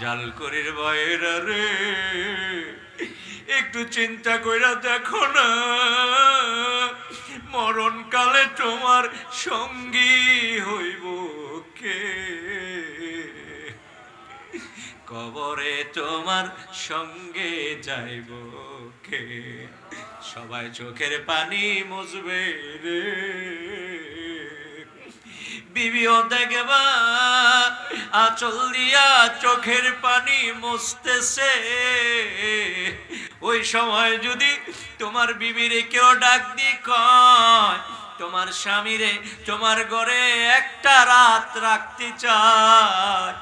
জাল করির বয়েরা রে, একটু চিন্তা কইরা দেখো না, মরণকালে তোমার সঙ্গী হইব কে? কবরে তোমার সঙ্গে যাইব কে? সবাই চোখের পানি মুছবে রে। বিবিও দেখবা, আচল দিয়া চোখের পানি মুছতেছে। ওই সময় যদি তোমার বিবিরে কেউ ডাক দি কয়, তোমার স্বামীরে তোমার ঘরে একটা রাত রাখতে চায়।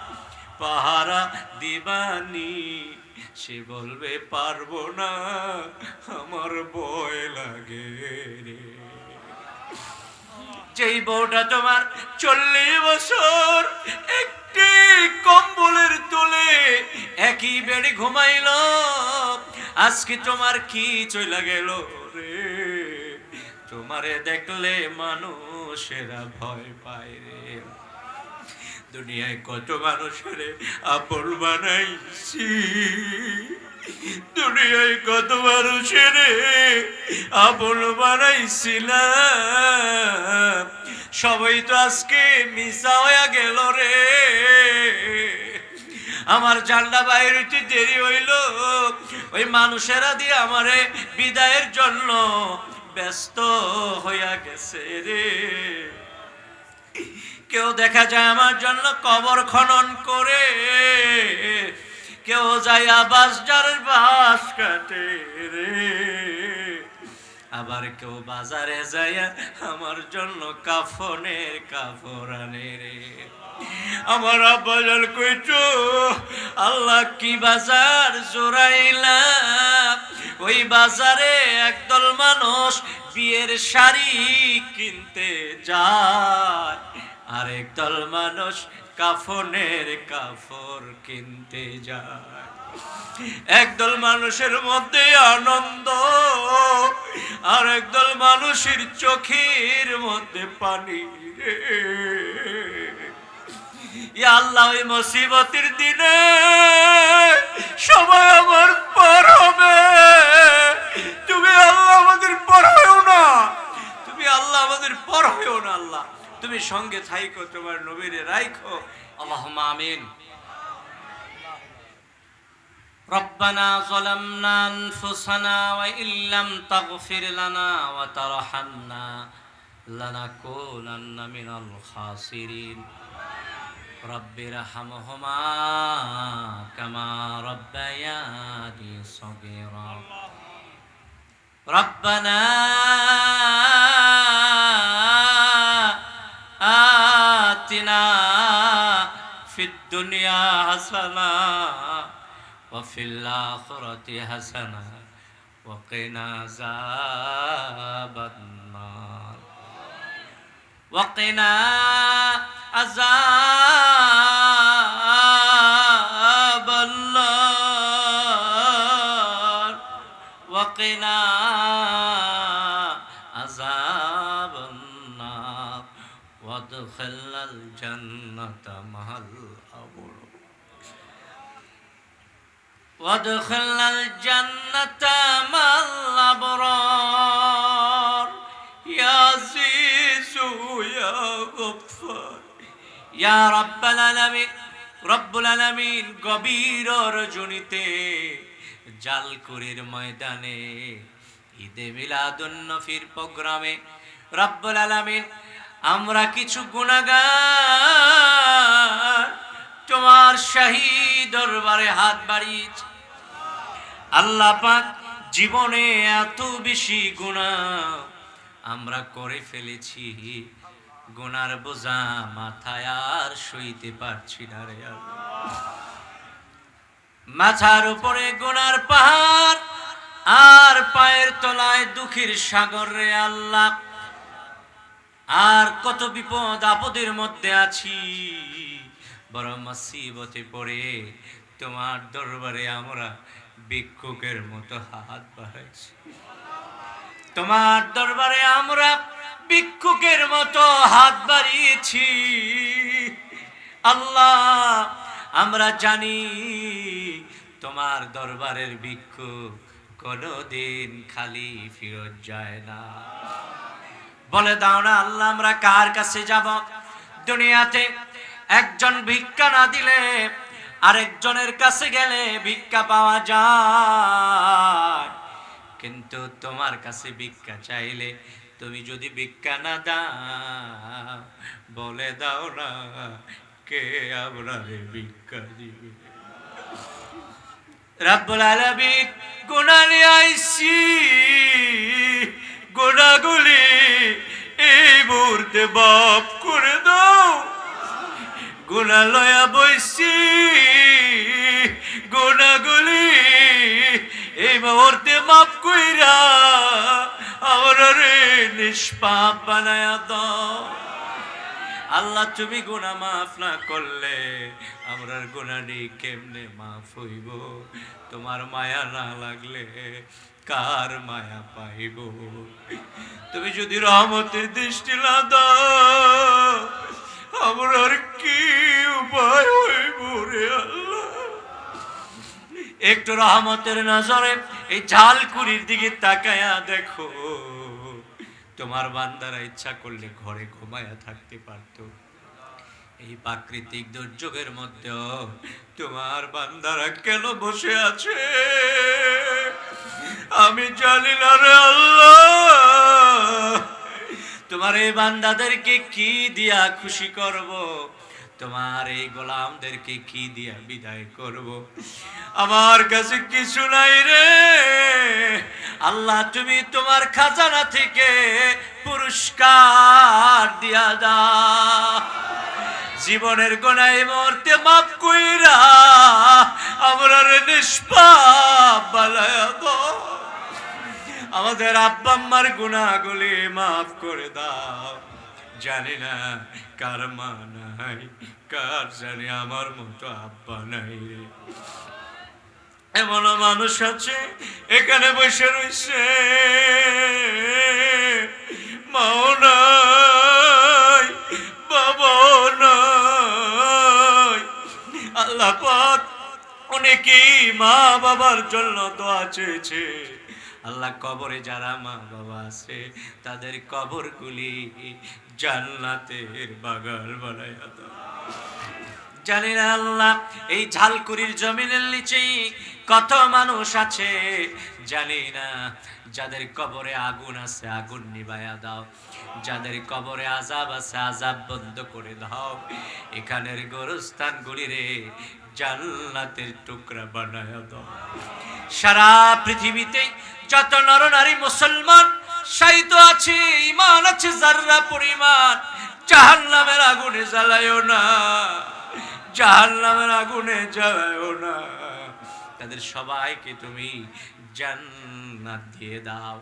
পাহারা দিবানি, সে বলবে, পারব না, আমার ভয় লাগে রে। যেই বউটা তোমার চল্লিশ বছর, একটি কম্বলের তোলে একই বেড়ে ঘুমাইল। আজকে তোমার কি চলে গেল রে? তোমারে দেখলে মানুষেরা ভয় পায় রে। দুনিয়ায় কত মানুষের আপন বানাইছি? দুনিয়ায় কত মানুষের আপন বানাইছিলাম। সবাই তো আজকে মিশা হয়ে গেল রে। আমার জানলা বাইরেতে দেরি হইল। ওই মানুষেরা দিয়ে আমারে বিদায়ের জন্য ব্যস্ত হইয়া গেছে রে। কেউ দেখা যায় আমার জন্য কবর খনন করে। কেউ যায় বাস যার বাস কাটে রে। আবার কেউ বাজারে যায় আমার জন্য কাফনের কাপড় আনে রে। আমার আব্বাজান কইতো আল্লাহ কি বাজার জোরাইলা ওই বাজারে একদল মানুষ বিয়ের শাড়ি কিনতে যায়। আরেক দল মানুষ কাফনের কাফর কিনতে যায়। একদল মানুষের মধ্যে আনন্দ আর একদল মানুষের চোখের মধ্যে পানি। আল্লাহ মুসিবতের দিনে সবাই আমার পর হবে। তুমি আল্লাহ আমাদের পর হয়েও না। তুমি আল্লাহ আমাদের পর হয়েও না, আল্লাহ। তুমি সঙ্গে থাইকো তোমার নবীরে রাইখো আল্লাহ আমিন ربنا ظلمنا أنفسنا وإن لم تغفر لنا وترحمنا لنكونن من الخاسرين رب ارحمهما كما ربياني صغيرا ربنا الدنيا حسنة وفي الآخرة حسنة وقنا عذاب النار. وقنا عذاب النار. وقنا وادخلنا الجنة مع الأبرار وادخلنا الجنة مع الأبرار يا عزيز يا غفار يا رب العالمين رب العالمين গভীর রজনীতে জালকুরির ময়দানে ঈদে মিলাদুন নফির প্রোগ্রামে রব্বুল আলামিন আমরা কিছু গুনাহগার তোমার শাহী দরবারে হাত বাড়িয়েছি। আল্লাহ পাক জীবনে এত বেশি গুণা আমরা করে ফেলেছি। গুনার বোঝা মাথায় আর সইতে পারছি না রে। মাথার উপরে গুনার পাহাড় আর পায়ের তলায় দুঃখের সাগর রে আল্লাহ। আর কত বিপদ আপদের মধ্যে আছি। বড় মাসিবতে পড়ে তোমার দরবারে আমরা ভিক্ষুকের মতো হাত বাড়াইছি। তোমার দরবারে আমরা ভিক্ষুকের মতো হাত বাড়িয়েছি। আল্লাহ, আমরা জানি তোমার দরবারের ভিক্ষু কোনোদিন খালি ফিরত যায় না। বলে দাও না আল্লাহ, আমরা কার কাছে যাব? দুনিয়াতে একজন ভিক্ষা না দিলে আরেকজনের কাছে গেলে ভিক্ষা পাওয়া যায়। কিন্তু তোমার কাছে ভিক্ষা চাইলে তুমি যদি ভিক্ষা না দাও, বলে দাও না কে আপনারে ভিক্ষা দিবে? রাব্বুল আলামিন গুনাহ নিয়ে গুনাহগুলি এই মুহূর্তে বাপ করে দাও। গুনা লয়া বইছি গুনাহগুলি এই মুহূর্তে মাফ কইরা আমরা নিষ্পাপ বানায়া দাও। আল্লাহ, তুমি গুনাহ মাফ না করলে আমরার গুনাহটি কেমনে মাফ হইব? তোমার মায়া না লাগলে কার মায়া পাইব তুমি যদি রহমতের দৃষ্টি না দাও আমরার কি উপায় হইব রে একটু রহমতের নজরে এই ঝালকুড়ির দিকে তাকায়া দেখো। তোমার বান্দারা ইচ্ছা করলে ঘরে ঘুমায়া থাকতে পারত। এই প্রাকৃতিক দুর্যোগের মধ্যেও তোমার বান্দারা কেন বসে আছে? আমি জানি না রে আল্লাহ। তোমার এই বান্দাদেরকে কি দিয়া খুশি করব? তোমার এই গোলামদেরকে কি দিয়া বিদায় করব? আমার কাছে কিছু নাই রে। আল্লাহ, তুমি তোমার খাজানা থেকে পুরস্কার দিয়া দাও। জীবনের গোনায় মরতে মাপ কইরা আমরা রে নিষ্পাপ বালায়া আমাদের আব্বা আম্মার গুণাগুলি মাফ করে দাও। জানি না কার মা নাই, কার জানি আমার মতো আব্বা নাই। এমন মানুষ আছে, এখানে বসে রয়েছে। মা বাবার জন্য দোয়া চেয়েছে। আল্লাহ কবরে যারা মা বাবা আছে, তাদের কবরগুলি জান্নাতের বাগান বানায় দাও। জানি না আল্লাহ, এই ঝালকুড়ির জমিনের নিচেই কত মানুষ আছে? জানি না। যাদের কবরে আগুন আছে, আগুন নিবায়া দাও। যাদের কবরে আজাব আছে আজাব বন্ধ করে দাও। এখানের গোরস্থানগুলি রে জান্নাতের টুকরা বানায় দাও। সারা পৃথিবীতে যত নরনারী মুসলমান সাহিত্য আছে ইমান আছে, যার্রা পরিমাণ, জাহান্নামের আগুনে জ্বালায়ও না। জাহান্নামের আগুনে জ্বালায়ও না। তাদের সবাইকে তুমি জান্নাত দিয়ে দাও।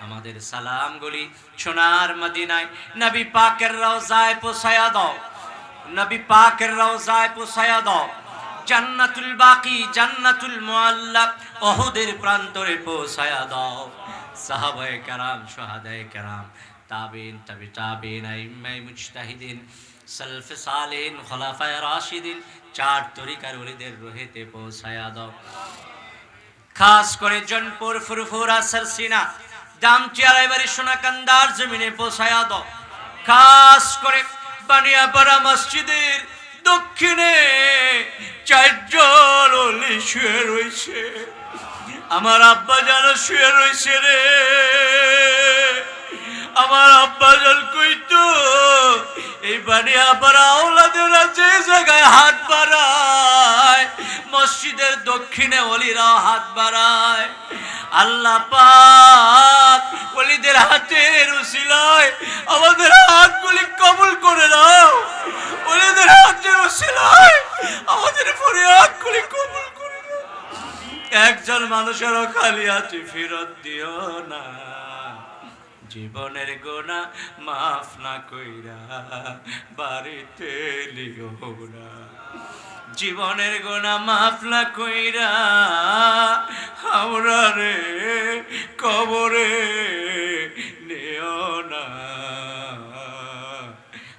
আমাদের সালামগুলি সোনার মদিনায় নবী পাকের রওজায় পোষায়া দাও। নবী পাকের রওজায় পোষায়া দাও। জান্নাতুল বাকি, জান্নাতুল মুআল্লা ওহুদের প্রান্তরে পৌঁছায়া দাও। সাহাবায়ে কেরাম সোহাদায়ে কেরাম, তাবিন, তাবি, তাবিন আইম্মাই মুজতাহিদিন সালফে সালিন খোলাফায়ে রাশিদিন, চার তরিকার ওলিদের রোহেতে পৌঁছায়া দাও। খাস করে জনপুর ফুরফুরা সরসিনা দামচিয়ার এবারে সোনাকান্দার জমিনে পৌঁছায়া দাও। খাস করে বানিয়াপাড়া মসজিদের দক্ষিণে চারজন অলি শুয়ে রয়েছে। আমার আব্বা যেন শুয়ে রয়েছে রে। আমার আব্বা যেন কইতো, এই বানিয়াপাড়া আওলাদেরা যে জায়গায় হাত বাড়ায়। মসজিদের দক্ষিণে অলিরা হাত বাড়ায়। আল্লাহ পাক অলিদের হাতের উসিলায় আমাদের হাতগুলি কবুল করে দাও। অলিদের হাতের উসিলায় আমাদের ফরিয়াদগুলি কবুল করে দাও। একজন মানুষেরও খালি আছে ফেরত দিও না। জীবনের গোনা মাফ না কইরা বাড়িতে লিও না। জীবনের গোনা মাফ না কইরা আমরা রে, কবরে নিও না।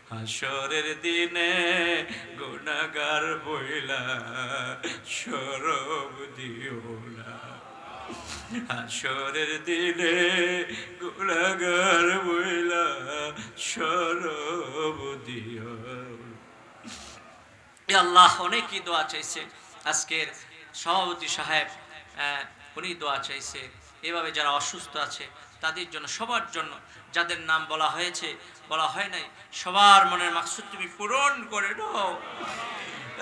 হাসরের দিনে গুণাগার বইলা সরব দিও না। হাসরের দিনে গুণাগার বইলা সরব আল্লাহ অনেকই দোয়া চাইছে। আজকের সভাপতি সাহেব উনি দোয়া চাইছে। এভাবে যারা অসুস্থ আছে, তাদের জন্য, সবার জন্য যাদের নাম বলা হয়েছে, বলা হয় নাই, সবার মনের মাকসুদ তুমি পূরণ করে দাও।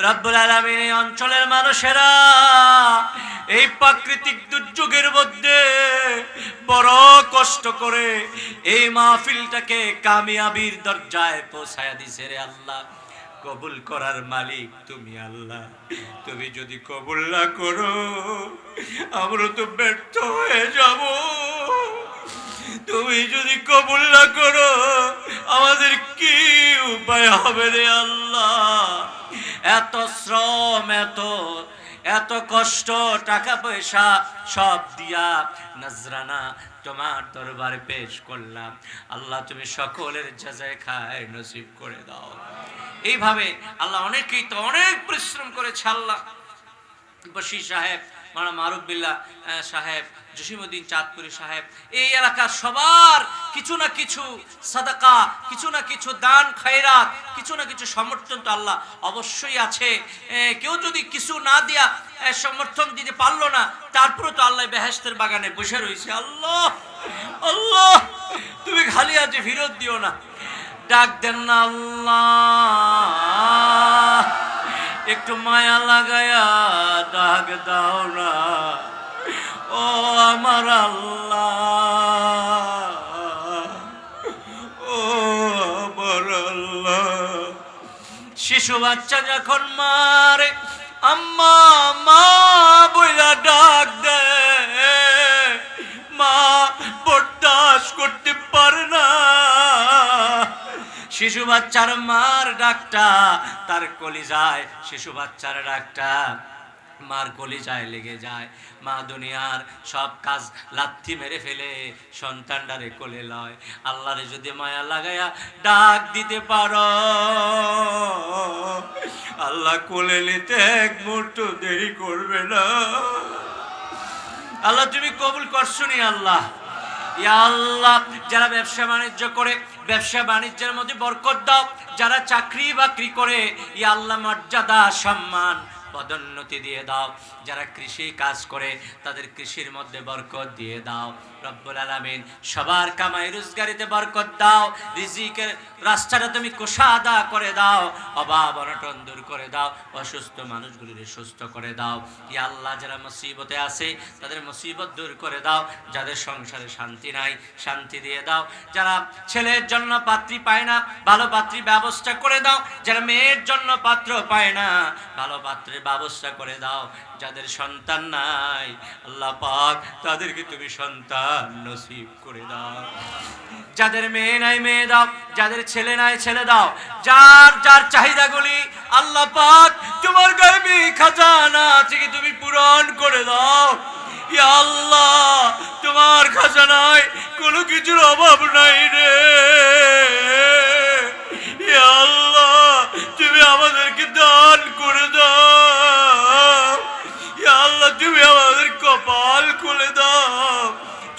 রব্বুল আলমিন এই অঞ্চলের মানুষেরা এই প্রাকৃতিক দুর্যোগের মধ্যে বড় কষ্ট করে এই মাহফিলটাকে কামিয়াবির দরজায় পৌঁছায়া দিছে রে আল্লাহ। কবুল করার মালিক তুমি আল্লাহ। তুমি যদি কবুল না করো, আমরা তো ব্যর্থ হয়ে যাব। তুমি যদি কবুল না করো, আমাদের কি উপায় হবে রে আল্লাহ? এত শ্রম, এত এত কষ্ট, টাকা পয়সা সব দিয়া নজরানা তোমার দরবারে পেশ করলাম। আল্লাহ তুমি সকলের যাচাই খায় নসিব করে দাও। এইভাবে আল্লাহ অনেকেই তো অনেক পরিশ্রম করেছে আল্লাহ। বশির সাহেব মারা আহ, সাহেব জসিমুদ্দিন চাঁদপুরি সাহেব এই এলাকার সবার কিছু না কিছু সাদাকা কিছু না কিছু দান খয়রাত কিছু না কিছু সমর্থন তো আল্লাহ অবশ্যই আছে। কেউ যদি কিছু না দিয়া সমর্থন দিতে পারল না তারপরে তো আল্লাহ বেহেস্তের বাগানে বসে রয়েছে আল্লাহ আল্লাহ তুমি খালি আজ ফিরত দিও না। ডাক দেন না আল্লাহ। একটু মায়া লাগায়া ডাক দাও না। ও আমার আল্লাহ, ও আল্লাহ। শিশু বাচ্চা যখন মারে, আম্মা, মা বইলা ডাক দে মা বরদাস্ত করতে পারে না। শিশু বাচ্চার মার ডাকটা, তার কলিজায় শিশু বাচ্চার ডাকটা। মার কলি কলিজায় লেগে যায়, মা দুনিয়ার সব কাজ লাথি মেরে ফেলে, সন্তানটারে কোলে লয়। আল্লাহরে যদি মায়া লাগায়া ডাক দিতে পারো, আল্লাহ কোলে নিতে এক মুহূর্ত দেরি করবে না। আল্লাহ তুমি কবুল করছনি আল্লাহ। ইয়া আল্লাহ, যারা ব্যবসা বাণিজ্য করে, ব্যবসা বাণিজ্যের মধ্যে বরকত দাও। যারা চাকরি বাকরি করে, ইয়া আল্লাহ মর্যাদা, সম্মান। পদোন্নতি দিয়ে দাও। যারা কৃষি কাজ করে, তাদের কৃষির মধ্যে বরকত দিয়ে দাও। রব্বুল আলামিন সবার কামাই রোজগারিতে বরকত দাও। রিজিকের রাস্তাটা তুমি কোষাদা করে দাও। অভাব অনটন দূর করে দাও। অসুস্থ মানুষগুলির সুস্থ করে দাও। ইয়া আল্লাহ, যারা মুসিবতে আছে, তাদের মুসিবত দূর করে দাও। যাদের সংসারে শান্তি নাই, শান্তি দিয়ে দাও। যারা ছেলের জন্য পাত্রী পায় না, ভালো পাত্রী ব্যবস্থা করে দাও। যারা মেয়ের জন্য পাত্র পায় না, ভালো পাত্রের ব্যবস্থা করে দাও, যাদের সন্তান নাই, আল্লাহ পাক তাদেরকে তুমি সন্তান নসিব করে দাও। যাদের মেয়ে নাই, মেয়ে দাও, যাদের ছেলে নাই, ছেলে দাও। যার যার চাহিদাগুলি আল্লাহ পাক তোমার গায়বী খাজানা থেকে তুমি পূরণ করে দাও। আল্লাহ, তোমার খাজানায় কোনো কিছুর অভাব নাই রে। আল্লাহ।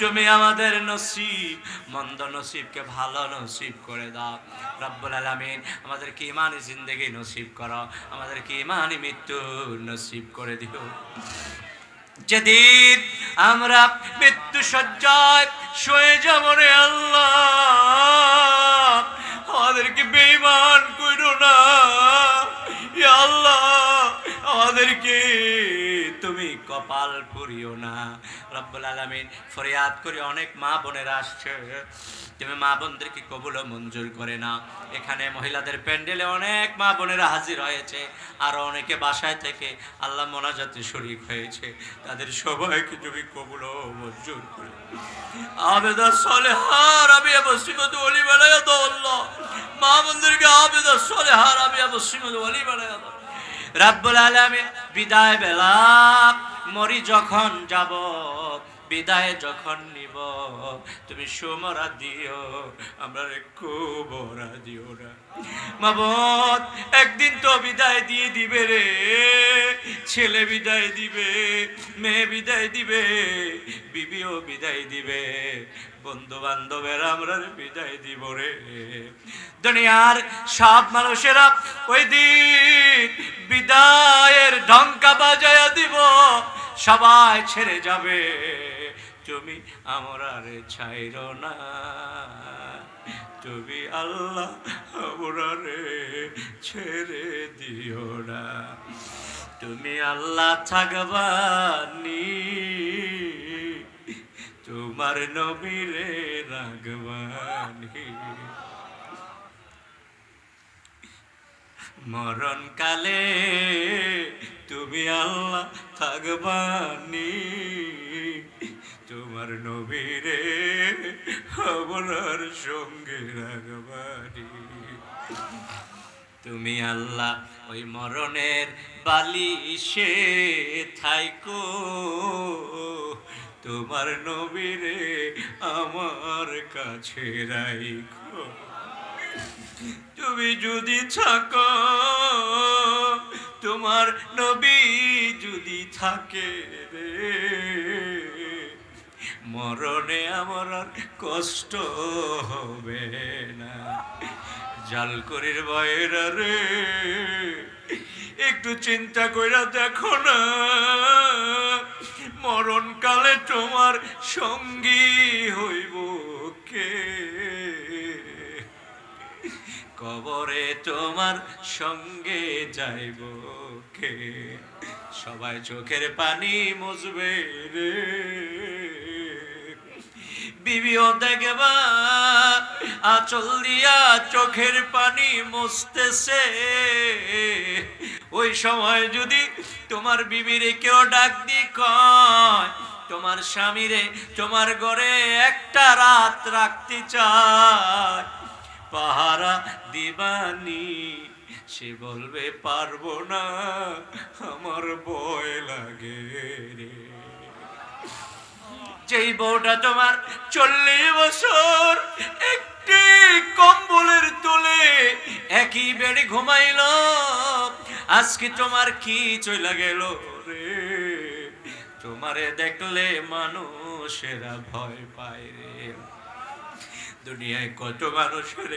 তুমি আমাদের নসিব, মন্দ নসিবকে ভালো নসিব করে দাও। রব্বুল আলামিন, আমাদেরকে ইমানি জিন্দেগি নসিব করো, আমাদেরকে ইমানি মৃত্যু নসিব করে দিও। যেদিন আমরা মৃত্যু সজ্জায় শুয়ে যাব রে আল্লাহ কপাল পুরিও না। রব্বুল আলামিন ফরিয়াদ করে, অনেক মা বোনেরা আসছে। তুমি মা বোনদেরকে কবুল ও মঞ্জুর করে না এখানে মহিলাদের প্যান্ডেলে অনেক মা বোনেরা হাজির হয়েছে। আর অনেকে বাসায় থেকে আল্লাহ মোনাজাতে শরিক হয়েছে। তাদের সবাইকে তুমি কবুল ও মঞ্জুর করে। আবেদা সলেহার আমি বসিমত ওলি বানায় তো আল্লাহ। মা বোনদেরকে আবেদা সলেহার আমি ওলি বানায় দাও। রাব্বুল আলামিন বিদায় বেলা। মরি যখন যাব বিদায় যখন নিব তুমি সোমরা দিও আমরা রে কুবরা দিও না। মাবত একদিন তো বিদায় দিয়ে দিবে রে। ছেলে বিদায় দিবে, মেয়ে বিদায় দিবে, বিবিও বিদায় দিবে। বন্ধু বান্ধবের আমরা বিদায় দিব রে। দুনিয়ার সব মানুষেরা ওই দিন বিদায়ের ঢঙ্কা বাজায়া দিব। সবাই ছেড়ে যাবে। তুমি আমরা রে ছাইর না। তুমি আল্লাহ আমরা রে ছেড়ে দিও না। তুমি আল্লাহ থাকবানি তোমার নবীরে রাগবানি। মরণ কালে তুমি আল্লাহ থাকবানি তোমার নবীরে আমার সঙ্গে রাগবানি তুমি আল্লাহ ওই মরণের বালিশে থাইকো। তোমার নবীরে আমার কাছে রাইখো। তুমি যদি থাকো, তোমার নবী যদি থাকে রে মরণে আমার আর কষ্ট হবে না। জালকরির বয়েরা রে একটু চিন্তা কইরা দেখো না। মরণকালে তোমার সঙ্গী হইব কে? কবরে তোমার সঙ্গে যাইব কে? সবাই চোখের পানি মুজবে রে। বিবিও দেখবা, আচল দিয়া চোখের পানি মুছতেছে। ওই সময় যদি তোমার বিবিরে কেউ ডাক দি কয়, তোমার স্বামীরে তোমার ঘরে একটা রাত রাখতে চায়। পাহারা দিবানি, সে বলবে, পারব না, আমার ভয় লাগে রে। যেই বউটা তোমার চল্লিশ বছর, একটি কম্বলের তোলে একই বেড়ে ঘুমাইল। আজকে তোমার কি চইলা গেল রে? তোমারে দেখলে মানুষেরা ভয় পায় রে। দুনিয়ায় কত মানুষের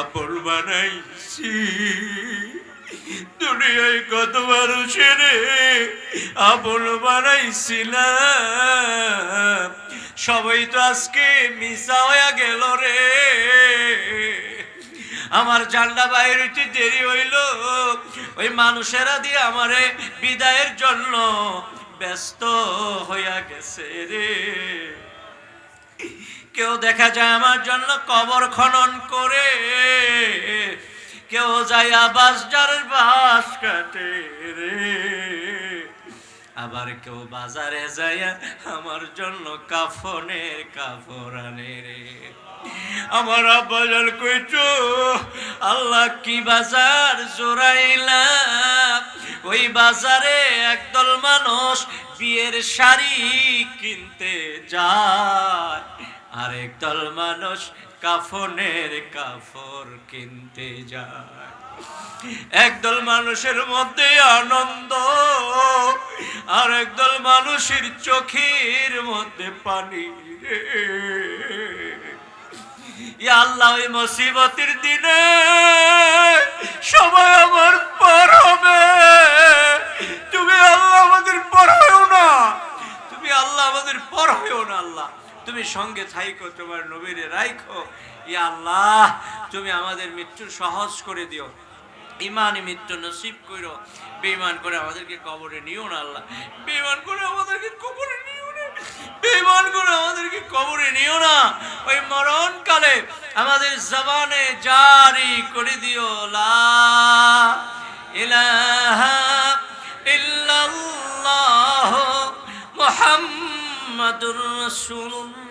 আপন বানাইছি। দুনিয়ায় কত মানুষের আপন বানাইছিলাম। সবাই তো আজকে মিশা হয়ে গেল রে। আমার জানলা বাইরে দেরি হইল। ওই মানুষেরা দিয়ে আমারে বিদায়ের জন্য ব্যস্ত হইয়া গেছে রে। কেউ দেখা যায় আমার জন্য কবর খনন করে। কেউ যাইয়া বাস যার বাস কাটে রে। আবার কেউ বাজারে যাইয়া আমার জন্য কাফনের কাপড় আনে রে। আমার আব্বাজান কইতো, আল্লাহ কি বাজার জোরাইলাম? ওই বাজারে একদল মানুষ বিয়ের শাড়ি কিনতে যায়। আর একদল মানুষ কাফনের কাফর কিনতে যায়। একদল মানুষের মধ্যে আনন্দ, আর একদল মানুষের চোখের মধ্যে পানি। আল্লাহ ওই মুসিবতের দিনে সবাই আমার পার হবে। তুমি আল্লাহ আমাদের পর হয়েও না। তুমি আল্লাহ আমাদের পর হয়েও না, আল্লাহ। তুমি সঙ্গে থাইকো, তোমার নবীরে রাইখো। ইয়া আল্লাহ, তুমি আমাদের মৃত্যু সহজ করে দিও। ইমানি মৃত্যু নসিব করো বেইমান করে আমাদেরকে কবরে নিও না আল্লাহ। বেইমান করে আমাদেরকে কবরে নিও না। বেইমান করে আমাদেরকে কবরে নিও না। ওই মরণ কালে আমাদের জবানে জারি করে দিও। লা ইলাহা ইল্লাল্লাহ মুহাম্মাদুর রাসূলুল্লাহ